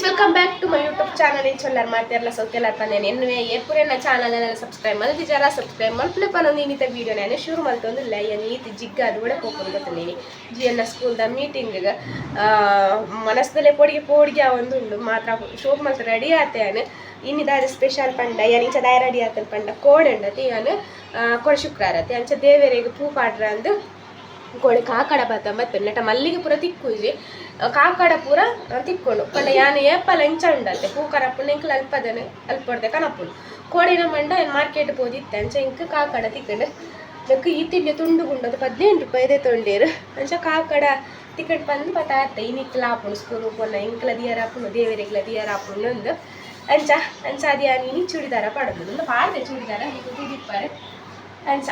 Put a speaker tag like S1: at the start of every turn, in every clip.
S1: Guys welcome back to my YouTube channel in ಚೊಲ್ಲರ್ ಮಾಡ್ತಿರಲ್ಲ ಸೌತೆಲ್ಲರ್ ಪನ್ನೇನು ಎನ್ನುವೆ ನನ್ನ ಚಾನಲ್ನೆಲ್ಲ ಸಬ್ಸ್ಕ್ರೈಬ್ ಮಾಡಿ ಜರ? ಸಬ್ಸ್ಕ್ರೈಬ್ ಮಲ್ಪಲೆ ಪನ್ನೊಂದು ಇನ್ನಿತ ವೀಡಿಯೋ ನಾನು ಶುರು ಮಾಡ್ತೊಂದು ಇಲ್ಲ ನೀತಿ, ಜಿಗ್ಗ ಅದು ಕೂಡ ಹೋಗ್ಕೊಂಡು ಗೊತ್ತಿದ್ದೀನಿ ಜಿ ಎನ್ ದ ಸ್ಕೂಲ್ದ ಗ ಮನಸ್ಸಲ್ಲೇ ಪೊಡಿಗೆ ಪೋಡಿಗೆ ಒಂದು ಮಾತ್ರ ಶೋಕ್ ಮಲ್ತ ರೆಡಿ ಆತೇನು ಇನ್ನಿದಾದ ಸ್ಪೆಷಲ್ ಪಂಡ ಏನು ಇಂಚ ದಾಯ ರೆಡಿ ಆತನ ಪಂಡ ಕೋಡ್ ಅಂಡತಿ ಯಾನು ಕೊಡ ಶುಕ್ರಾರತಿ ಅಂಚ ದೇವರಿಗೆ ಪೂ ಪಾಡ್ರ ಅಂದು ಬತ್ತ ಮತ್ತೆ ನೆಟ ಮಲ್ಲಿಗೆ ಪೂರ ತಿಕ್ಕುಜಿ ಕಾಕಡ ಪೂರ ತಿಕ್ಕೊಂಡು. ಪಂಡ ಯಾನ ಏಪಲ ಇಂಚ ಉಂಡತ್ತೆ ಪೂಕರ ಪುಣ್ಯ ಇಂಕ್ಲ ಅಲ್ಪದನೆ, ಅಲ್ಪಡ್ದೆ ಕನಪುಲು ಕೋಡಿನ ಮಂಡ ಮಾರ್ಕೆಟ್ ಪೋದಿತ್ತೆ ಅಂಚ ಇಂಕ ಕಾಕಡ ತಿಕ್ಕಂಡು. ಲಕ್ಕ ಈ ತಿಂಡಿ ತುಂಡು ಗುಂಡದು ಪದಿನೆಂಟು ರೂಪಾಯಿ ಇದೆ ತೊಂಡೇರು. ಅಂಚ ಕಾಕಡ ಟಿಕೆಟ್ ಬಂದು ಈ ನಿಕ್ಲ ಆಪುಂಡು ಸ್ಕೂಲ್ ಪೊನ್ನ, ಇಂಕ್ಲ ದಿಯರ್ ಆಪುಂಡು ದೇವರಿಗ್ಲ ದಿಯರ ಆಪುಂಡು ಒಂದು ಅಂಚ ಅಂಚ ಅದು ಚೂಡಿದಾರ ಪಡೋದು ಒಂದು ಪಾಡ್ದೆ ಚೂಡಿದಾರ ಇದು ತಿದಿಪ್ಪಾರೆ ಅಂಚ.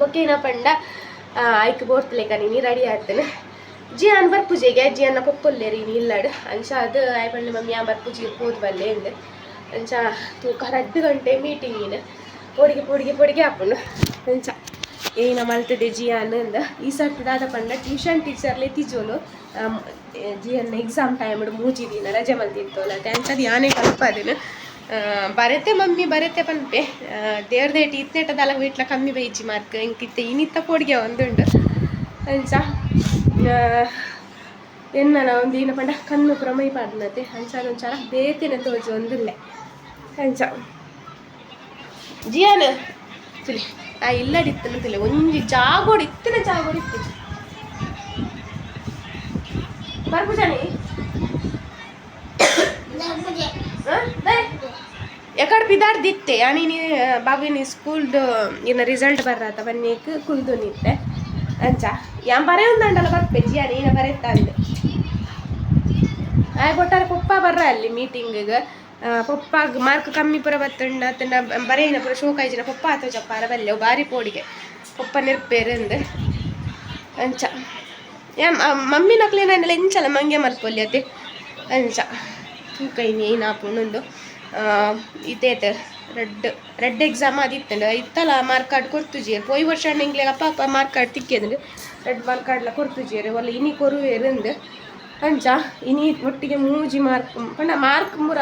S1: ಬೊಕ್ಕೇನ ಪಂಡ ಐಕ್ ಬೋರ್ತಲೇಕ ನೀನು ರೆಡಿ ಆಗ್ತೇನೆ. ಜಿ ಅನ್ ಬರ್ಪುಜೆಗೆ ಜಿ ಅನ್ನ ಪಪ್ಪಲ್ಲೇರಿ ನೀ ಇಲ್ಲಾಡು. ಅಂಚ ಅದು ಆಯ್ ಪಂಡ ಮಮ್ಮಿ ಆ ಪೂಜೆಗೆ ಪೋದ್ ಬಲ್ಲೆ ಅಂದೆ. ಅಂಚ ತೂಕ ಹತ್ತು ಗಂಟೆ ಮೀಟಿಂಗಿನ ಪೊಡಿಗೆ ಪೊಡಿಗೆ ಪೊಡಿಗೆ ಹಾಕೊಂಡು ಅಂಚ ಏನ ಜಿ ಅನ್ ಅಂದ. ಈ ಸರ್ತಿ ದಾದ ಪಂಡ ಟ್ಯೂಷನ್ ಟೀಚರ್ಲೆ ಜಿ ಅನ್ನ ಎಕ್ಸಾಮ್ ಟೈಮ್ ಮೂಜಿ ದಿನ ರಜೆ ಮಲ್ತಿರ್ತೋಲ್ಲ ಅಂಚದು ಯಾನೇ ಕಲ್ಪದೇನು. ಬರತ್ತೆ ಮಮ್ಮಿ ಬರತ್ತೆ ಪನ್ಪೆ ದೇವ್ರದೇಟಿ ದಾಲ ವೀಟ್ಲ ಕಮ್ಮಿ ಬೈಜಿ ಮಾರ್ಕ್ ಇಂಕಿತ್ತೆ ಇನಿತ್ತ ಪೋಡಿಗೆ ಒಂದುಂಡು ಅಂಚ ಎನ್ನ ಒಂದು ಏನ ಪಂಡ ಕಣ್ಣು ಪ್ರಮೈ ಪಾಡ್ನತೆ ಅಂಚ ಒಂಚಾರ ಬೇತಿನ ತೋಜು ಒಂದುಲ್ಲೆ. ಅಂಚ ಜಿಯಾನ? ತಿಳಿ. ಆ ಇಲ್ಲಡಿತ್ತನ ತಿಳಿ ಒಂಜಿ ಜಾಗೋಡಿ ಇತ್ತಿನ ಜಾಗೋಡಿ ಇತ್ತು. ಬರ್ಬುಜಾನಿ ಎಕಡೆ ಬಿದಾಡ್ದಿತ್ತೆ ಯಾನಿ ನೀ, ಬಾಬಿ, ನೀ ಸ್ಕೂಲ್ದು ಇನ್ನ ರಿಸಲ್ಟ್ ಬರ್ರಾತ ಬನ್ನೀಕ್ ಕುಲ್ದು ನಿತ್ತೆ ಅಂಚ? ಯಾನ್ ಬರೇ ಒಂದಂಡಲ್ಲ ಬರ್ಪೆ ಜಿಯಾ ನೀನು ಬರೆತ್ತ ಅಂದೆ. ಆಯ್ ಕೊಟ್ಟಾರೆ ಪಪ್ಪ ಬರ್ರ ಅಲ್ಲಿ ಮೀಟಿಂಗಿಗೆ ಪಪ್ಪ ಮಾರ್ಕ್ ಕಮ್ಮಿ ಪುರ ಬತ್ತಂಡ ಅತ್ತಂಡ ಬರೇನ ಪುರ ಶೋಕಾಯ್ಜಿನ ಪಪ್ಪ ಆತ ಚಪ್ಪಾರ ಬಲ್ಲೆ ಬಾರಿ ಪೋಡಿಗೆ. ಪಪ್ಪ ನೆರ್ಪೇರಂದು ಅಂಚ? ಯಾ ಮಮ್ಮಿ ನಕ್ಲೇನೆಲ್ಲ ಎಂಚಲ್ಲ ಮಂಗೆ ಮಲ್ಪೊಲ್ಲಿ ಅತ್ತೆ ಅಂಚ? ತೂಕ ಇನ್ನೇನು ಆಪುಂಡು ಇದೇತ ರೆಡ್ ರೆಡ್ ಎಕ್ಸಾಮ್ ಆದಿತ್ತಂಡು ಇತ್ತಲ್ಲ ಮಾರ್ಕ್ ಕಾರ್ಡ್ ಕೊರ್ತುಜಿ ಪೋಯ್ ವರ್ಷ ನಿಂಗ್ಲೆ ಅಪ್ಪ ಅಪ್ಪ ಮಾರ್ಕ್ ಕಾರ್ಡ್ ತಿಕ್ಕಿದ್ರೆ ರೆಡ್ ಮಾರ್ಕ್ ಕಾರ್ಡ್ಲ ಕೊರ್ತುಜಿ ಒಲ್ಲ ಇನಿ ಕೊರುವೇರಂದು ಅಂಚ, ಇನಿ ಒಟ್ಟಿಗೆ ಮೂಜಿ ಮಾರ್ಕ್ ಪಂಡ ಮಾರ್ಕ್ ಮುರ,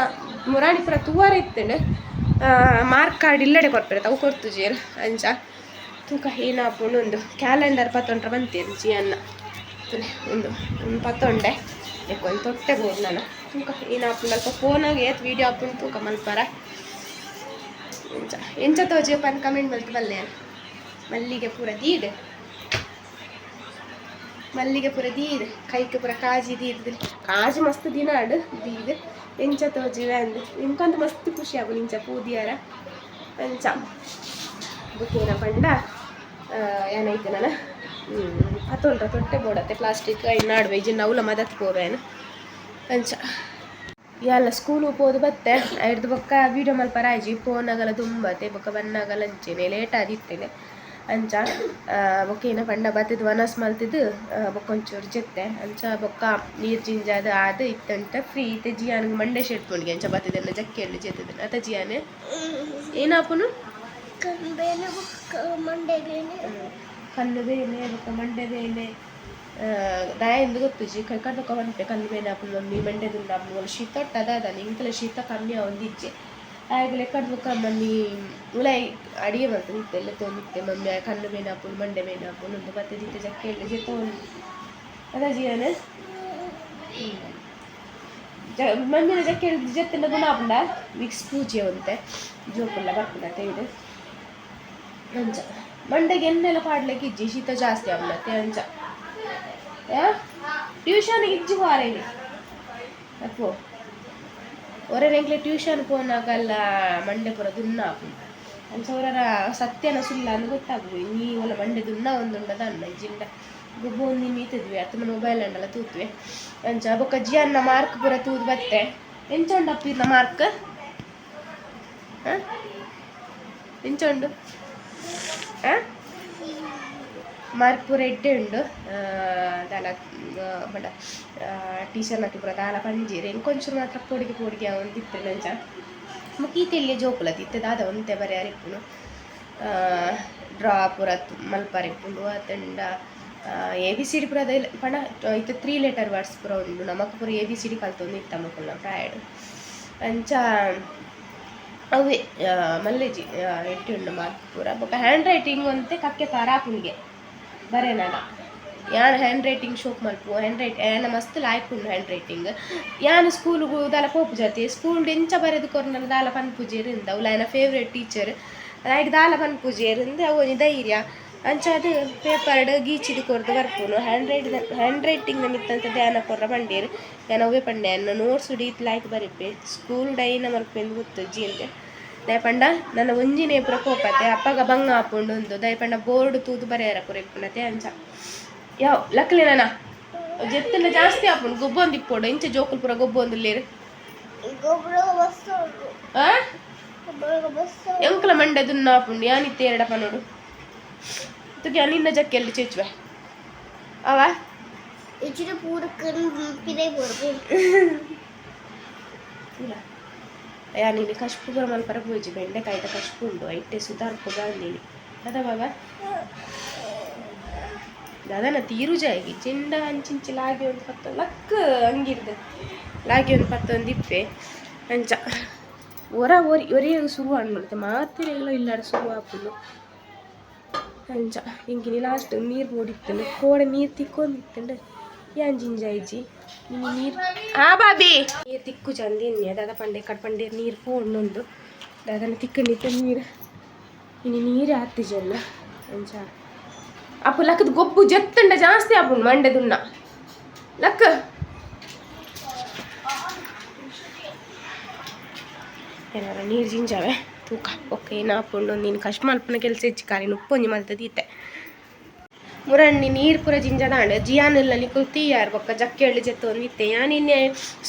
S1: ಮುರಾಣಿ ಪುರ ತೂವಾರ ಇತ್ತಂಡು ಮಾರ್ಕ್ ಕಾರ್ಡ್ ಇಲ್ಲಡೆ ಕೊರ್ಪೆರೆ ಅವು ಕೊರ್ತುಜಿ ಅಂಚ, ತೂಕ ಏನಾಪುಂಡು ಒಂದು ಕ್ಯಾಲೆಂಡರ್ ಪತ್ತೊಂಡ್ರೆ ಬಂತೇನು ಜಿ ಅನ್ನ. ಒಂದು ಒಂದು ಪತ್ತೊಂಡೆ. ಒಂದು ತೊಟ್ಟೆ ಬೋದು ನಾನು. ತೂಕ ಏನಾಪುಂಡು ಅಲ್ಪ ಫೋನಾಗ ಏತ್ ವೀಡಿಯೋ ಹಾಪುಂಡು ತೂಕ ಮಲ್ಪರ. ಎಂಚ ಎಂಚ ತೋಜಿ ಪನ್ ಕಮೆಂಟ್ ಮಲ್ತು ಬಲ್ಲೆ ಮಲ್ಲಿಗೆ ಪೂರ ದೀದೆ ಮಲ್ಲಿಗೆ ಪೂರ ದೀದೆ ಕೈಗೆ ಪೂರ ಕಾಜಿ ದೀದ್ ಕಾಜಿ ಮಸ್ತ್ ದಿನ ಆಡು ದೀದ್ ಎಂಚ ತೋಜಿವೆ ಅಂದು. ನಿಮ್ಕೊಂದು ಮಸ್ತ್ ಖುಷಿ ಆಗು ನಿಂಚ ಪೂದಿಯಾರ. ಅಂಚ ಬುಕ್ಕೇನ ಪಂಡ ಏನೈತೆ ನಾನು? ಹತ್ತೊಂಡ್ರ ತೊಟ್ಟೆ ಬೋಡತ್ತೆ ಪ್ಲಾಸ್ಟಿಕ್ ಇನ್ನಾಡುವೆ ಇಜ್ಜಿ ನೌಲ ಮದತ್ ಪೋವೇನು ಅಂಚ ಎಲ್ಲ ಸ್ಕೂಲ್ ಹೋಗೋದು ಬತ್ತೆ ಹಿಡ್ದು ಬೊಕ್ಕ ವೀಡಿಯೋ ಮಲ್ಪರ ಆಯ್ಜಿ ಫೋನಾಗಲ್ಲ ತುಂಬತ್ತೆ ಬೊಕ್ಕ ಬನ್ನಾಗಲ್ಲ ಅಂಚೆನೆ ಲೇಟ್ ಆದಿತ್ತೇನೆ ಅಂಚ ಬೊಕ್ಕ ಏನೋ ಪಂಡ ಬತ್ತಿದ್ದು ವನಸ್ ಮಲ್ತಿದ್ದು ಬೊಕ್ಕ ಒಂಚೂರು ಜೆತ್ತೆ. ಅಂಚ ಬೊಕ್ಕ ನೀರು ಜಿಂಜಾದ ಆದ ಇತ್ತಂಟ ಫ್ರೀ ಇತ್ತೆ ಜಿಯಾನಿಗೆ ಮಂಡೆ ಶೆಟ್ಕೊಂಡ್ಗೆ ಅಂಚ ಬತ್ತಿದ್ದೆಲ್ಲ ಜಕ್ಕಿ ಎಣ್ಣೆ ಜೆತ್ತಿದ್ದನ್ನ ಅತ ಜಿಯಾನೆ? ಏನಾಪುನು ಕಣ್ಣು ಬೇನೆ ಬೊಕ್ಕ ಮಂಡೆ ಬೇನೆ. ಕಣ್ಣು ಬೇನೆ ಬೊಕ್ಕ ಮಂಡೆ ಜಿ ಕೈ ಕಣ್ಣು ಹೊಂಟೆ ಕಲ್ಲು ಬೇನೆ ಆಪುಲ್ ಮಮ್ಮಿ ಮಂಡೆ ದುಂಡ ಆಪುಲ್ ಶೀತ ಅದ ನಿಂತಲ ಶೀತ ಕಮ್ಮಿ ಒಂದಿಜ್ಜೆ ಆಗಲೇ ಕಡ್ಬುಕ್ಕ ಮಮ್ಮಿ ಉಳೈ ಅಡಿಗೆ ನಿತ್ತೆ ಎಲ್ಲ ತೊಂದಿತ್ತೆ ಮಮ್ಮಿ ಕಣ್ಣು ಬೇನೆ ಆಪುಲ್ ಮಂಡೆ ಬೇನೆ ಆಪುಲ್ ಒಂದು ಮತ್ತೆ ದಿತ್ತೆ ಜಕ್ಕೆ ಎಲ್ಲ ಜೆ ತೊಗೊಂಡು ಅದ ಜಿಯಾನೆ ಮಮ್ಮಿನ ಜಕ್ಕೆ ಜತ್ತಿನ ಗುಣ ಮಿಕ್ಸ್ ಪೂಜೆ ಅಂತೆ ಜೋಪುಲ್ಲ ಬರ್ಪುಂಡ ತೆಗೆದು ಅಂಚ ಮಂಡೆಗೆ ಎಣ್ಣೆಲ್ಲ ಪಾಡ್ಲಿಕ್ಕೆ ಇಜ್ಜಿ ಶೀತ ಜಾಸ್ತಿ ಆಗ್ಲತ್ತೆ ಅಂಚ ಟ್ಯೂಷನ್ಗೆ ಇಜ್ಜು ಹೋರೇನಿ ಅಪ್ಪು. ಹೊರನೆಂಗ್ಲೆ ಟ್ಯೂಷನ್ ಪೋನಾಗಲ್ಲ ಮಂಡೆ ಪುರ ದುನ್ನ ಆಪು ಅಂಚ ಅವರ ಸತ್ಯನ ಸುಲ್ಲ ಅಂದ್ ಗೊತ್ತಾಗು ನೀ ಒಲ ಮಂಡೆ ದುನ್ನ ಒಂದುಂಡದ ಅನ್ನ, ಇಜ್ಜಿಂಡ. ಗೊಬ್ಬು ಒಂದು ಮೀತಿದ್ವಿ ಅತ್ತ ಮೊಬೈಲ್ ಅಂಡಲ್ಲ ತೂತ್ವಿ. ಅಂಚ ಬೊಕ್ಕ ಜಿ ಅನ್ನ ಮಾರ್ಕ್ ಪುರ ತೂದ್ ಬತ್ತೆ. ಎಂಚೊಂಡಪ್ಪ ಇನ್ನ ಮಾರ್ಕ್ ಎಂಚೊಂಡು? ಮಾರ್ಕ್ ದಾಲ ಬಡ ಟೀಚರ್ ನಟಿ ಪೂರ ದಾಲ ಪಂಜೀರೆ ಇಂಕೊಂಚೂರು ಮಾತ್ರ ಪೊಡಿಗೆ ಪೊಡಿಗೆ ಒಂದು ಇತ್ತೆ ನಂಚ ಮುಖೀತೆಲ್ಲಿ ಜೋಕುಲ ತಿತ್ತೆ ದಾದ ಒಂತೆ ಬರೆ ಅರಿಪ್ಪುನು ಡ್ರಾ ಪೂರ ಮಲ್ಪರಿಪ್ಪುಂಡು ಅತಂಡ ಎ ಬಿ ಸಿ ಡಿ ಪುರ ಅದೆಲ್ಲ ಪಂಡ ಇತ್ತೆ ತ್ರೀ ಲೆಟರ್ ವರ್ಡ್ಸ್ ಪುರ ಉಂಡು ನಮಕ್ ಪುರ ಎ ಬಿ ಕಲ್ತೊಂದು ಇತ್ತಮ್ಮಕ್ಕುಲ್ಲ ಪ್ರಾಯಡ್ ಅಂಚ ಅವೇ ಮಲ್ಲೆಜಿ ಎಟ್ಟಿ ಉಂಡು ಮಾರ್ಕ್ ಪೂರ ಬೊಕ ಹ್ಯಾಂಡ್ ರೈಟಿಂಗ್ ಅಂತೆ ಕಕ್ಕೆ ಪಾರಾಪುನಿಗೆ ಬರೇನಾಗ ಯಾನ್ ಹ್ಯಾಂಡ್ ರೈಟಿಂಗ್ ಶೋಕ್ ಮಲ್ಪು ಹ್ಯಾಂಡ್ ರೈಟ್ ಯಾನ ಮಸ್ತ್ ಲಾಯ್ಕುಂಡು ಹ್ಯಾಂಡ್ ರೈಟಿಂಗ್ ಯಾನ್ ಸ್ಕೂಲ್ಗು ದಾಲ ಪೋಪು ಜಾತಿ ಸ್ಕೂಲ್ ಎಂಚ ಬರೆದು ಕೊರ್ನಲ ದಾಲ ಪನ್ಪುಜೇರಿಂದ ಅವು ಲೈನ ಫೇವ್ರೆಟ್ ಟೀಚರ್ ಲೈಕ್ ದಾಲ ಪನ್ಪುಜೇರಿಂದ ಅವನಿ ಧೈರ್ಯ. ಅಂಚ ಅದು ಪೇಪರ್ಡ್ ಗೀಚಿದು ಕೊರ್ದು ಬರ್ಪುನು. ಹ್ಯಾಂಡ್ ರೈಟ್ ಹ್ಯಾಂಡ್ ರೈಟಿಂಗ್ ಮಿತ್ತಂತ ಧ್ಯಾನ ಕೊರ್ರ ಬಂಡೇರು ಯಾನ ಅವೇ ಪಂಡೆ ನೋಟ್ಸ್ ಡೀತ್ ಲಾಯ್ಕ್ ಬರಿಪೆ ಸ್ಕೂಲ್ ಡೈನ ಮಲ್ಪೆಂದು ಗೊತ್ತು ಜೀನ್ಗೆ ದಾಯಪಂಡ ನನ್ನ ಒಂಜಿನೇ ಪ್ರಕೋಪತೆ ಅಪ್ಪಗ ಬಂಗ ಆಪುಂಡುಂದು ದಾಯಪಂಡ ಬೋರ್ಡ್ ತೂದು ಬರೆಯರ ಕುರಿಪ್ಪನತೆ ಅಂಚ. ಯಾವ ಲಕ್ಲಿ ನನ್ನ ಜೆತ್ತಿನ ಜಾಸ್ತಿ ಆಪುಂಡು ಗೊಬ್ಬೊಂದು ಇಪ್ಪೋಡು ಇಂಚ ಜೋಕುಲ್ ಪುರ ಗೊಬ್ಬೊಂದು ಇಲ್ಲೇರು? ಎಂಕಲ ಮಂಡೆ ದುನ್ನ ಆಪುಂಡು ಯಾನಿತ್ತೆ ಎರಡಪ್ಪ ನೋಡು. ತುಗೆ ನಿನ್ನ ಜಕ್ಕೆಲ್ಲಿ ಚೇಚುವೆ. ಅವ?
S2: ಇಚ್ಚಿನ ಪೂರ ಕನ್ ಪಿರೈ
S1: ಬರ್ಬೇಕು ಯಾ ನೀನು ಕஷ்ಪು ಪುರ ಮಲ್ಪರ ಪೂಜಿ ಬೆಂಡೆಕಾಯ್ದ ಕஷ்ಪು ಉಂಡು ಐಟೆ ಸುಧಾರ್ಪು ಗಾಂಧಿನಿ ಅದ ಬಾಬಾ ದಾದಾನ ತೀರು ಜಾಯಿಗೆ ಚಿಂಡ ಅಂಚಿಂಚಿ ಲಾಗಿ ಒಂದು ಪತ್ತ ಲಕ್ಕ ಹಂಗಿರ್ದೆ ಲಾಗಿ ಒಂದು ಪತ್ತೊಂದು ಇಪ್ಪೆ ಅಂಚ ಒರ ಒರಿ ಒರಿಯಾಗ ಶುರು ಅನ್ಬಿಡುತ್ತೆ ಮಾತಿರೆಲ್ಲ ಇಲ್ಲ ಶುರು ಹಾಕುದು ಅಂಚ ಇಂಕಿನಿ ಲಾಸ್ಟ್ ನೀರು ಓಡಿತ್ತಂಡು ಕೋಡೆ ನೀರು ತಿಕ್ಕೊಂಡಿತ್ತಂಡು ಯಾನ್ ಆ ಬಾಬಿ ನೀರು ತಿಕ್ಕು ಚಂದಿನ್ಯ ದಾದ ಪಂಡೆ ಕಡ್ಪಂಡೆ ನೀರು ಪೋಂಡೊಂದು ದಾದನ ತಿಕ್ಕಂಡಿತ್ತು ನೀರು. ಇನ್ನು ನೀರು ಹಾಕ್ತಿ ಜನ. ಅಂಚ ಅಪ್ಪ ಲಕ್ಕದ ಗೊಬ್ಬು ಜತ್ತಂಡ ಜಾಸ್ತಿ ಆಪುಂಡು ಮಂಡೆದುನ್ನ. ಲಕ್ಕ. ಏನಾರ ನೀರು ಜಿಂಜಾವೆ? ತೂಕ. ಓಕೆ ಏನಾಪುಂಡು ನೀನು ಕಷ್ಟ ಮಲ್ಪನ ಕೆಲಸ ಹೆಚ್ಚು. ಉಪ್ಪು ಉಪ್ಪೊಂಜಿ ಮಲ್ತದೀತೆ. ಮುರಣ್ಣಿ ನೀರು ಪೂರ ಜಿಂಜದಾಂಡ ಜಿಯಾನಲ್ಲಿ ಕುಲ್ತಿ ಯಾರು ಬೊಕ್ಕ ಜಕ್ಕೆಳ್ಳಿ ಎಳ್ಳಿ ಜತ್ತು ಯಾ ಯಾನಿನ್ನೆ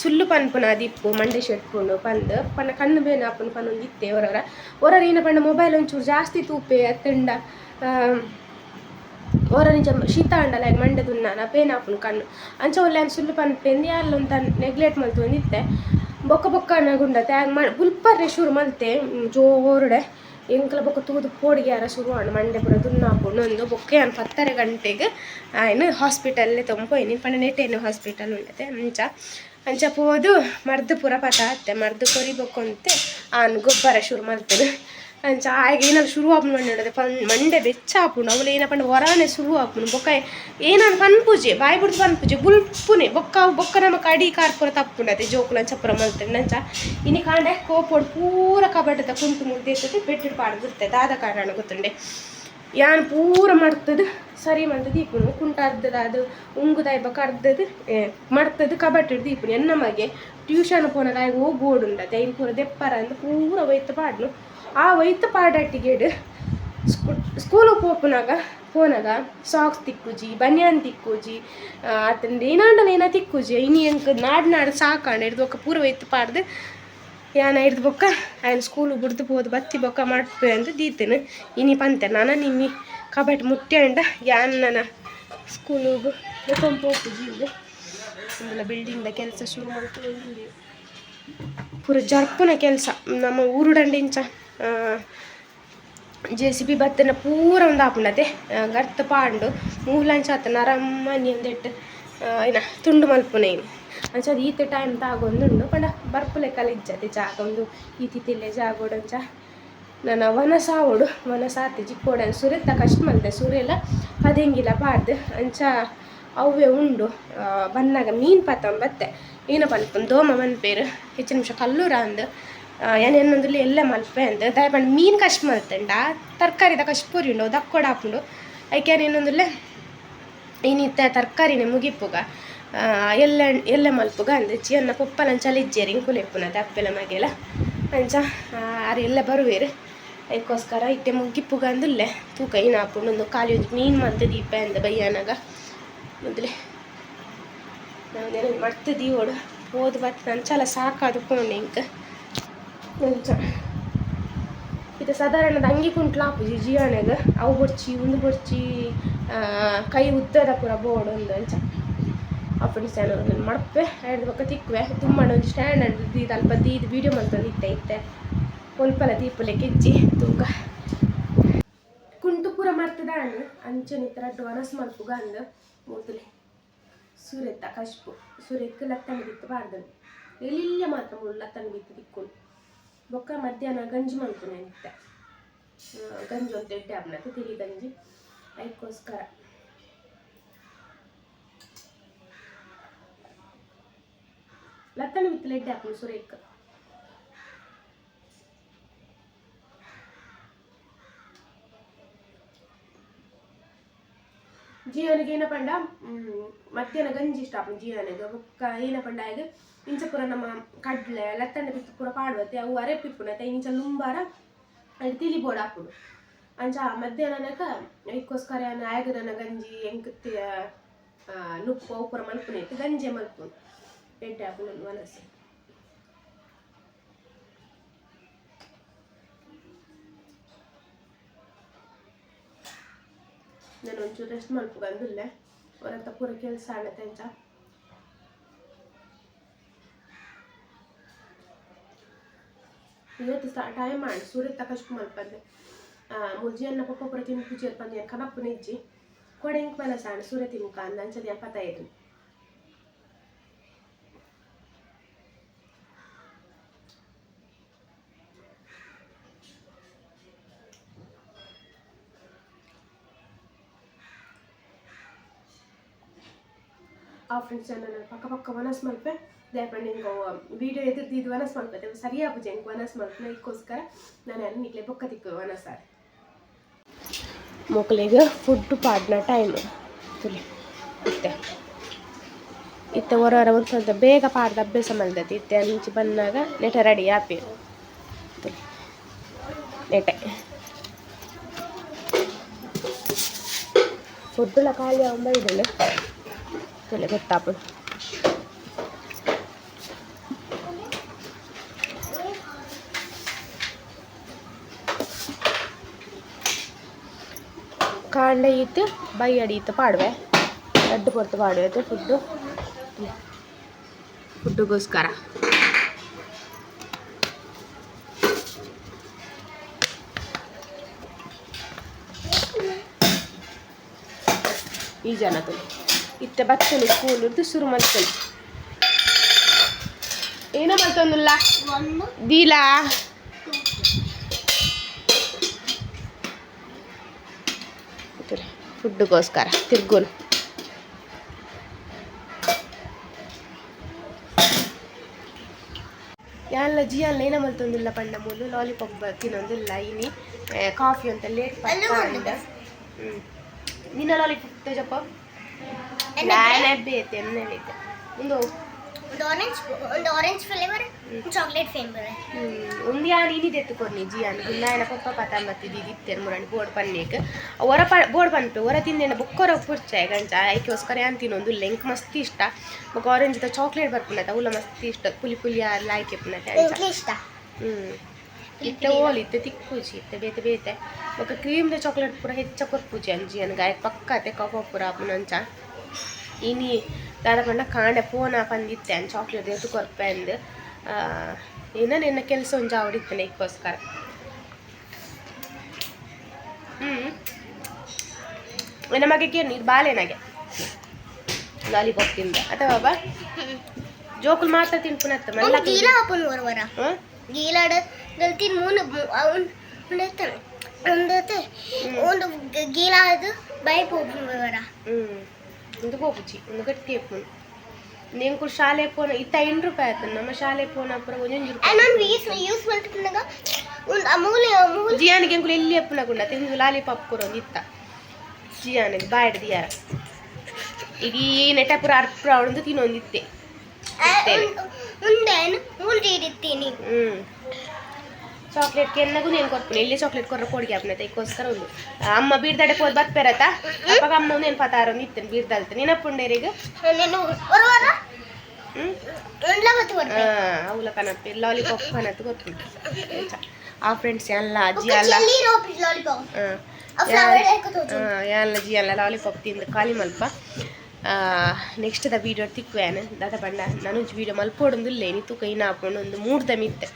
S1: ಸುಲ್ಲು ಪನ್ಪುನ ದಿಪ್ಪು ಮಂಡೆ ಶೆಟ್ಕೊಂಡು ಪಂದ್ ಪನ್ನ ಕಣ್ಣು ಬೇನ ಆಪುನ ಪನ್ ಒಂದಿತ್ತೆ ಹೊರವರ ಹೊರ ಏನ ಪಂಡ ಮೊಬೈಲ್ ಒಂಚೂರು ಜಾಸ್ತಿ ತೂಪೆ ಅತ್ತಂಡ ಹೊರ ನಿಜ ಶೀತ ಅಂಡಲ ಮಂಡೆ ತುನ್ನಾನ ಪೇನ ಆಪುನ ಕಣ್ಣು. ಅಂಚ ಒಳ್ಳೆ ಅನ್ ಸುಲ್ಲು ಪನ್ಪೆಂದು ಯಾರಲ್ಲ ಅಂತ ನೆಗ್ಲೆಕ್ಟ್ ಮಲ್ತು ಒಂದಿತ್ತೆ. ಬೊಕ್ಕ ಬೊಕ್ಕ ಅನ್ನಗುಂಡತೆ ಆಗ ಮ ಬುಲ್ಪರ್ರೆ ಶುರು ಮಲ್ತೆ ಜೋರುಡೆ ಎಂಕಲ ಬೊಕ್ಕ ತೂದು ಪೋಡಿಗೆ ಯಾರ ಶುರು ಮಾಡು ಮಂಡೆ ಪುರ ದುನ್ನಾಪುಂಡು ಒಂದು ಬೊಕ್ಕೆ ಅನ್ ಪತ್ತರೆ ಗಂಟೆಗೆ ಹಾಸ್ಪಿಟಲ್ ಹಾಸ್ಪಿಟಲ್ಲೇ ತೊಂಪೋಯ್ನಿ ಪಂಡ ನೆಟ್ಟೇನು ಹಾಸ್ಪಿಟಲ್ ಉಂಡತೆ ಅಂಚ ಅಂಚ ಪೋದು ಮರ್ದು ಪುರ ಪತ ಅತ್ತೆ ಮರ್ದು ಕೊರಿ ಬೊಕ್ಕೊಂತೆ ಆನ್ ಗೊಬ್ಬರ ಶುರು ಮಲ್ತದೆ ಅಂಚ ಆಗ ಏನಾರು ಶುರು ಆಪುಂಡು ಮಂಡೆ ಪನ್ ಮಂಡೆ ಬೆಚ್ಚಾಪುಂಡು ಅವಳು ಏನ ಪಂಡ ಹೊರನೆ ಶುರು ಆಪುಂಡು ಬೊಕ್ಕ ಏನಾನು ಪನ್ಪುಜೆ ಬಾಯಿ ಬಿಡ್ದು ಪನ್ಪುಜೆ ಬುಲ್ಪುನೆ, ಬೊಕ್ಕ ಬೊಕ್ಕ ನಮ್ಮ ಕಡಿ ಕಾರ್ಪುರ ತಪ್ಪುಂಡತೆ ಜೋಕುಲ ಚಪ್ಪುರ ಅಂಚ ಇನಿ ಕಾಂಡೆ ಕೋಪೋಡು ಪೂರ ಕಬಡ್ಡದ ಕುಂತು ಮುರ್ದು ಬೆಟ್ಟಿಡ್ ಪಾಡು ಬಿಡ್ತೆ ದಾದ ಕಾರಣ ಗೊತ್ತುಂಡೆ. ಯಾನ್ ಪೂರ ಮಾಡ್ತದ, ಸರಿ ಮಾಡ್ತದ ದೀಪುನು, ಕುಂಟ ಅರ್ಧದ ಅದು, ಉಂಗುದ ಇಬ್ಬಕ ಅರ್ಧದ ಮಾಡ್ತದ ಕಬಟ್ಟಿಡ್ ದೀಪುನು. ಎನ್ನ ಮಗೆ ಟ್ಯೂಷನ್ ಆಗ ಹೋಗಿ ಓಡುಂಡ ಐನ್ ಪೂರ ದೆಪ್ಪರ ಅಂತ ಪೂರ ಒಯ್ತು ಪಾಡ್ನು ಆ ಒಯ್ತ ಪಾಡಾಟಿಗೇಡು ಸ್ಕೂಲು ಪೋಪುನಾಗ ಫೋನಾಗ ಸಾಕ್ಸ್ ತಿಕ್ಕುಜಿ, ಬನ್ಯಾನ್ ತಿಕ್ಕುಜಿ ಅತಂದು ಏನಾಂಡಲ್ಲ ಏನ ತಿಕ್ಕುಜಿ, ಇನಿ ಹೆಂಗೆ ನಾಡ್ ನಾಡ್ ಸಾಕಾಣ ಇರ್ದು ಬೊಕ್ಕ ಪೂರ ಒಯ್ತು ಪಾಡ್ದು ಯಾನ ಇರ್ದು ಬೊಕ್ಕ ಆಯ್ನ ಸ್ಕೂಲ್ ಬಿಡ್ದು ಹೋದು ಬತ್ತಿ ಬೊಕ್ಕ ಮಾಡ್ಪೆ ಅಂತ ದೀತೇನೆ. ಇನಿ ಪಂತೆ ನಾನು ನಿಮ್ಮಿ ಕಬಟ್ ಅಂಡ ಯಾನ್ ನನ್ನ ಸ್ಕೂಲಿಗೆ ಕೊಂಪು ಹೋಗ್ತಿದ್ದಿ ಇಲ್ಲಿ ಬಿಲ್ಡಿಂಗ್ ಬಿಲ್ಡಿಂಗ್ದ ಕೆಲಸ ಶುರು ಮಾಡ್ಕೊಂಡು ಪೂರ ಜರ್ಪುನ ಕೆಲಸ ನಮ್ಮ ಊರುಡಂಡಿಂಚ. ಜೆ ಸಿ ಬಿ ಬತ್ತನ ಪೂರ ಒಂದು ಆಪುಂಡತೆ ಗರ್ತ ಪಾಂಡು, ಮೂಲಂಚ ಆತನ ಅರಮ್ಮನಿ ಒಂದೆಟ್ಟು ಏನ ತುಂಡು ಮಲ್ಪುನ ಏನು ಅಂಚ ಅದು ಈತ ಟೈಮ್ ತಾಗೊಂದುಂಡು, ಪಂಡ ಬರ್ಪುಲೆ ಕಲಿಜ್ಜತೆ ಜಾಗ ಒಂದು. ಈತಿ ತಿಲ್ಲೆ ಜಾಗೋಡಂಚ ನನ್ನ ವನ ಸಾವೋಡು ವನ ಸಾತಿ ಸೂರ್ಯ ಸುರೆತ್ತ ಕಷ್ಟ ಮಲ್ತೆ ಎಲ್ಲ ಪದೆಂಗಿಲ್ಲ ಪಾಡ್ದು. ಅಂಚ ಅವೇ ಉಂಡು ಬಂದಾಗ ಮೀನು ಪತ್ತಂ ಬತ್ತೆ ಏನಪ್ಪ ಪನ್ಪನ್ ದೋಮ ಮನ್ಪೇರು ಹೆಚ್ಚು ನಿಮಿಷ ಕಲ್ಲೂರ ಅಂದು. ಏನೇನೊಂದುಲ್ಲಿ ಎಲ್ಲ ಮಲ್ಪೆ ಅಂತ. ದಯಪಂಡ್ ಮೀನು ಕಷ್ಟ ಮಲ್ತಂಡ. ತರಕಾರಿದ ಕಷ್ಟ ಉಂಡು ದಕ್ಕೊಡ ಹಾಕೊಂಡು. ಐಕೆ ಏನೊಂದುಲ್ಲೆ ಏನಿತ್ತ ತರಕಾರಿನೇ ಮುಗಿಪ್ಪುಗ. ಆ, ಎಲ್ಲ ಎಲ್ಲ ಮಲ್ಪುಗ ಅಂದು. ಚಿಯನ್ನ ಪೊಪ್ಪಲನ್ ಚಲಿಜ್ಜೇರಿ ಕುಲೆಪ್ಪುನ ತಪ್ಪೆಲ್ಲ ಮಗೆಲ ಅಂಚ ಆರು ಎಲ್ಲ ಬರುವೇರು. ಅದಕ್ಕೋಸ್ಕರ ಇಟ್ಟೆ ಮುಗಿಪ್ಪುಗ ಅಂದುಲ್ಲೆ ತೂಕ ಏನು ಹಾಕೊಂಡು ಒಂದು ಖಾಲಿ ಒಂದು ಮೀನು ಮಂತ ದೀಪ ಅಂದ ಬಯ್ಯನಾಗ ಮೊದಲೇ ನಾವು ಮಾಡ್ತಿದ್ದೀವಿ ಓಡು ಓದ್ ಬರ್ತದೆ ನಾನು ಚಲ ಇಂಕ ನಂಚ ಇದು ಸಾಧಾರಣದ ಅಂಗಿ ಕುಂಟ್ಲ ಆಪುಜಿ ಜಿಯಾಣೆಗ ಅವು ಬೊಡ್ಚಿ ಉಂದು ಬೊಡ್ಚಿ ಆ, ಕೈ ಉದ್ದದ ಪೂರ ಬೋರ್ಡ್ ಒಂದು ಅಂಚ ಅಪ್ಪನ ಸ್ಟ್ಯಾಂಡ್ ಮಡಪೆ ಎರಡು ಪಕ್ಕ ತಿಕ್ಕುವೆ. ತುಂಬ ಒಂದು ಸ್ಟ್ಯಾಂಡ್ ಅಂಡ್ ಅಲ್ಪ ದೀದ್ ವೀಡಿಯೋ ಮಂತಂದು ಇತ್ತೆ ಇತ್ತೆ. ಒಲ್ಪಲ ದೀಪಲೆ ಕೆಜ್ಜಿ ತೂಕ. ಕುಂಟು ಪೂರ ಮಾಡ್ತದ ಪಂಡಾಂಡ್ ಅಂಚನಿತ್ರ ಡೋನಸ್ ಮಲ್ಪುಗ ಅಂದ್ ಮೂತಲಿ ಸೂರ್ಯತ್ತ ಕಶ್ಪು. ಸೂರ್ಯಕ್ಕೆ ಲತ್ತಂಡ ಬಿತ್ತು ಬಾರ್ದನ್. ಎಲ್ಲಿಲ್ಲ ಮಾತ್ರ ಮುಳ್ಳು ಲತ್ತಂಡ ಬಿತ್ತು ತಿಕ್ಕೊಂಡು. ಬೊಕ್ಕ ಮಧ್ಯಾಹ್ನ ಗಂಜಿ ಮಲ್ಪುನೆ ಅಂತ ಗಂಜಿ ಒಂದು ಎಡ್ಡೆ ಆಪ್ನತ್ತೆ ತಿಳಿ ಗಂಜಿ ಅದಕ್ಕೋಸ್ಕರ ಲತ್ತಂಡ ಬಿತ್ತು ಎಡ್ಡೆ ಆಪ್ನು ಸುರೇಕ್ ಜೀವನಿಗೆ ಏನ ಪಂಡ? ಮಧ್ಯಾಹ್ನ ಗಂಜಿ ಇಷ್ಟ ಆಪುಂಡು ಜೀವನಿಗೆ ಬೊಕ್ಕ ಏನ ಪಂಡ ಆಗ ಇಂಚ ಪೂರ ನಮ್ಮ ಕಡ್ಲೆ ಲತ್ತಂಡ ಬಿತ್ತು ಪೂರ ಪಾಡ್ವತ್ತೆ. ಅವು ಅರೆಪಿಪ್ಪುನತ್ತೆ ಇಂಚ ಲುಂಬಾರ ಅದು ತಿಳಿ ಬೋರ್ಡ್ ಹಾಕುದು ಅಂಚ ಮಧ್ಯಾಹ್ನಕ ಇದಕ್ಕೋಸ್ಕರ ಆಯ್ಕೆ ನನ್ನ ಗಂಜಿ ಎಂಕ್ ನುಪ್ಪು ಪೂರ ಮಲ್ಪುನೆ ಇತ್ತು ಗಂಜಿ ಮಲ್ಪುನು ಎಂಟೆ ಹಾಪುನು ಮನಸ್ಸು ನಾನು ಒಂಚೂರು ರೆಸ್ಟ್ ಮಲ್ಪುಗಂದಿಲ್ಲ ಅವರಂತ ಪೂರ ಕೆಲಸ ಆಡತ್ತೆ ಅಂತ ಇವತ್ತು ಸಹ ಟೈಮ್ ಮಾಡಿ ಸೂರ್ಯ ತಕಷ್ಟು ಮಲ್ಪಂದೆ ಮುಜ್ಜಿ ಅನ್ನ ಪಪ್ಪ ಪುರ ತಿನ್ಕುಚಿ ಅಲ್ಪಂದು ಪಂದೆ ಕನಪ್ಪು ನಿಜ್ಜಿ ಕೊಡೆ ಇಂಕ್ ಮನಸ್ಸು ಆಣ ಸೂರ್ಯ ತಿನ್ಕ ಅಂದ. ಅಂಚದ ಎಪ್ಪತ್ತೈದು ಆ ಫ್ರೆಂಡ್ಸ್ ನನ್ನ ಪಕ್ಕ ಪಕ್ಕ ವನಸ್ ಮಲ್ಪೆ ದಯಪಂಡು ಹಿಂಗೆ ವಿಡಿಯೋ ಎದುರ್ದು ವನಸ್ ಮಲ್ಪೆ ಸರಿಯಾಗಿ ಹೆಂಗೆ ವನಸ್ ಮಲ್ಪನ ಇದಕ್ಕೋಸ್ಕರ ನಾನು ನಿಕ್ಲೆ ಬೊಕ್ಕ ತಿಕ್ಕು ವನಸ್. ಆರೆ ಮಕ್ಕಳಿಗೆ ಫುಡ್ ಪಾಡ್ನ ಟೈಮ್ ತುಲಿ ಇತ್ತೆ. ಇತ್ತೆ ಹೊರ ಒಂದು ಬೇಗ ಪಾಡ್ದ ಅಭ್ಯಾಸ ಮಲ್ದತಿ ಇತ್ತೆ ಅಂಚಿ ಬಂದಾಗ ನೆಟ ರೆಡಿ ಆಪಿ. ತುಲಿ ನೆಟೆ ಫುಡ್ಡುಲ ಖಾಲಿ ಆಗುಂಬ ಇಡಲು ತುಲೆ ಗೊತ್ತಾಪು. ಕಾಂಡ ಇತ್ತು ಬೈ ಅಡಿ ಇತ್ತು ಪಾಡುವೆ. ದೊಡ್ಡ ಪೊರ್ತು ಪಾಡುವೆ ಅದು ಫುಡ್ಡು. ಫುಡ್ಡುಗೋಸ್ಕರ. ಈ ಜನ ಇತ್ತೆ ಬತ್ತಲಿ ಸ್ಕೂಲ್ ಶುರು ಮಾಡ್ತೇನೆ. ಏನೋ
S2: ಮಾಡ್ತಂದಿಲ್ಲ
S1: ದೀಲಾ? ಫುಡ್ಗೋಸ್ಕರ ತಿರ್ಗೋನು ಯಾಲ್ಲ ಜಿಯಲ್ಲ ಏನ ಮಲ್ತೊಂದಿಲ್ಲ ಪಂಡ ಮೂಲು? ಲಾಲಿಪಾಪ್ ತಿನ್ನೊಂದಿಲ್ಲ ಇನಿ. ಕಾಫಿ ಅಂತ ಲೇಟ್
S2: ಅಲ್ಲೂ
S1: ಹ್ಮ್. ನಿನ್ನ ಲಾಲಿಪಾಪ್ ತೇಜಪ್ಪ ದಾಳಿಂಬೆ ಐತೆ ಎಣ್ಣೆಲಿಕ್ಕೆ ಒಂದು
S2: ಒಂದು ಆರೆಂಜ್ ಒಂದು ಫ್ಲೇವರ್ ಚಾಕ್ಲೇಟ್ ಫ್ಲೇವರ್
S1: ಒಂದು ಯಾರು ಇನಿದೆ ಎತ್ತುಕೊರ್ನಿ ಜಿ ಅನ್ ಗುನ್ನಾಯನ ಪಪ್ಪ ಪತ ಮತ್ತಿದ್ದು ಇದಿತ್ತೆ ಮುರಣಿ ಬೋರ್ಡ್ ಪನ್ನೇಕ್ ಹೊರ ಪ ಬೋರ್ಡ್ ಪನ್ಪೆ ಹೊರ ತಿಂದೇನ ಲೆಂಕ್ ಮಸ್ತ್ ಇಷ್ಟ. ಬೊಕ್ಕ ಆರೆಂಜ್ ದ ಚಾಕ್ಲೇಟ್ ಬರ್ಪುನತ ಉಲ್ಲ ಮಸ್ತ್ ಇಷ್ಟ ಪುಲಿ ಪುಲಿ ಯಾರು
S2: ಆಯ್ಕೆ ಇಷ್ಟ?
S1: ಹ್ಞೂ ಇತ್ತೆ ಓಲ್ ಇತ್ತೆ ತಿಕ್ಕುಜಿ ಇತ್ತೆ ಬೇತೆ ಬೇತೆ. ಬೊಕ್ ಕ್ರೀಮ್ ದ ಚಾಕ್ಲೇಟ್ ಪೂರ ಹೆಚ್ಚ ಕೊರ್ಪುಜಿ ಅಂಜಿ ಅನ್ಗ ಪಕ್ಕ ಅತ್ತೆ ಕಪ್ಪ ಪೂರ ಅಪ್ಪುನಂಚ ಇನಿ ದಾದ ಪಂಡ ಕಾಂಡೆ ಫೋನ್ ಪಂದಿತ್ತೆ ಅನ್ ಚಾಕ್ಲೇಟ್ ಎತ್ತು ಕೊರ್ಪೆ ಅಂದ್ ಏನ ನಿನ್ನ ಕೆಲಸ ಒಂಜ ಅವಡಿತ್ತನೆ ಇದಕ್ಕೋಸ್ಕರ ಹ್ಮ್. ನಮಗೆ ನೀರು ಬಾಳೆನಾಗೆ ಲಾಲಿಪಾಪ್ ತಿಂದ. ಅಥವಾ ಬಾ. ಜೋಕುಲ್ ಮಾತ್ರ ತಿನ್ಪುನತ್ತ ಮಲ್ಲ
S2: ಗೀಲ ಹಾಪನ್ ಹೊರವರ
S1: ಹ್ಮ್
S2: ಗೀಲಾಡ ಗಲ್ತಿ ಮೂನು ಅವನ್ ಒಂದತೆ ಒಂದು ಗೀಲ ಅದು ಬೈಪ್ ಓಪನ್ ಹೊರವರ
S1: ಹ್ಮ್. ಒಂದು ಗೋಪುಜಿ ಒಂದು ಗಟ್ಟಿ ಎಪ್ಪುನು ನೀನು ಕೂಡ ಶಾಲೆ ಫೋನ್ ಇತ್ತ ಎಂಟು ರೂಪಾಯಿ ಆಯ್ತು ನಮ್ಮ ಶಾಲೆ ಫೋನ್ ಅಪ್ಪರ ಒಂದೊಂದು ರೂಪಾಯಿ.
S2: ಒಂದು
S1: ಜಿಯಾನಿಗೆ ಅಂಕುಲು ಎಲ್ಲಿ ಅಪ್ಪನ ಗುಂಡ ತಿಂದು ಲಾಲಿಪಾಪ್ ಕೊರೊಂದು ಇತ್ತ. ಜಿಯಾನಿಗೆ ಬಾಯ್ಡ್ ದಿಯಾರ ಈ ನೆಟಪುರ ಅರ್ಪುರ ಅವಳಂದು ತಿನ್ನೊಂದಿತ್ತೆ
S2: ಇಡಿತ್ತೀನಿ
S1: ಹ್ಮ್ ಚಾಕ್ಲೇಟ್ ಕೆನ್ನಗೂ ನೀನು ಕೊರ್ಪುನಿ ಇಲ್ಲಿ ಚಾಕ್ಲೇಟ್ ಕೊರ್ರ ಕೊಡಿಗೆ ಅಪ್ಪನ ಇದಕ್ಕೋಸ್ಕರ ಒಂದು ಅಮ್ಮ ಬೀರ್ದಾಡೆ ಹೋದ್ ಬರ್ಪೆರತ ಅಪ್ಪಾಗ ಅಮ್ಮ ಒಂದು ಪಾತಾರ ಇತ್ತೇನೆ ಬೀರ್ದಾಲ್ತೆ ನಿನಪ್ಪುಂಡೇರಿಗೆ
S2: నేను ಹೊರವರ
S1: ಹ್ಮ್
S2: ఉండ్ల బతి వరకు
S1: అవుల కనపి లాలీపాప్ కనత్ కొట్టు ఆ ఫ్రెండ్స్ ಎಲ್ಲ
S2: ఒక
S1: ಅಜ್ಜಿ ಎಲ್ಲ
S2: చెల్లి రోపి లాలీపాప్ ఆ ఫ్లవర్ ఎక్కుతుంది
S1: ನೆಕ್ಸ್ಟ್ ದ ವೀಡಿಯೋ ತಿಕ್ಕುವೆನ್. ದಾದ ಪಂಡ ನಾನು ವೀಡಿಯೋ ಮಲ್ಪೋಡೊಂದುಲ್ಲೆ. ತೂಕ ಇನ್ನ ಹಾಕೊಂಡು ಒಂದು ಮೂಡ್ದ ಮಿತ್ತೆ.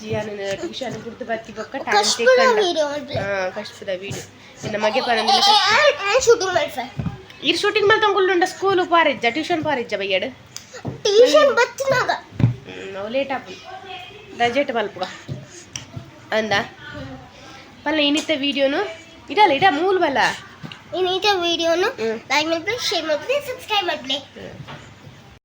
S1: ಜಿಯಾನು ಟ್ಯೂಷನ್ ಕುಡ್ದು ಬತ್ತಿ ಬೊಕ್ಕ ಟೈಮ್. ಹಾಂ ಕಷ್ಟದ ವೀಡಿಯೋ ಇನ್ನು ಮಗೆ ಇರ್ ಶೂಟಿಂಗ್ ಮಲ್ತಂಗುಳ್ಳುಂಡ ಸ್ಕೂಲು ಪಾರಿಜ್ಜ ಟ್ಯೂಷನ್ ಪಾರಿಜ್ಜ ಬಯ್ಯಡ್
S2: ಟ್ಯೂಷನ್ ಬತ್ತಿನಾಗ
S1: ನಾವು ಲೇಟ್ ಆಪು ರಜೆಟ್ ಮಲ್ಪುಗ. ಅಂದ. ಪಲ್ಲ ಏನಿತ್ತ ವೀಡಿಯೋನು ಇಡಲ್ಲ ಇಡ ಮೂಲ್ ಬಲ್ಲ.
S2: ಇನ್ನೀತ ವಿಡಿಯೋನು
S1: ಹ್ಮ್.
S2: ಲೈಕ್ ಮಾಡ್ಬಿಡಿ ಶೇರ್ ಮಾಡ್ಬಿಡಿ ಸಬ್ಸ್ಕ್ರೈಬ್ ಮಾಡ್ಬಿಡಿ
S1: ಹ್ಮ್.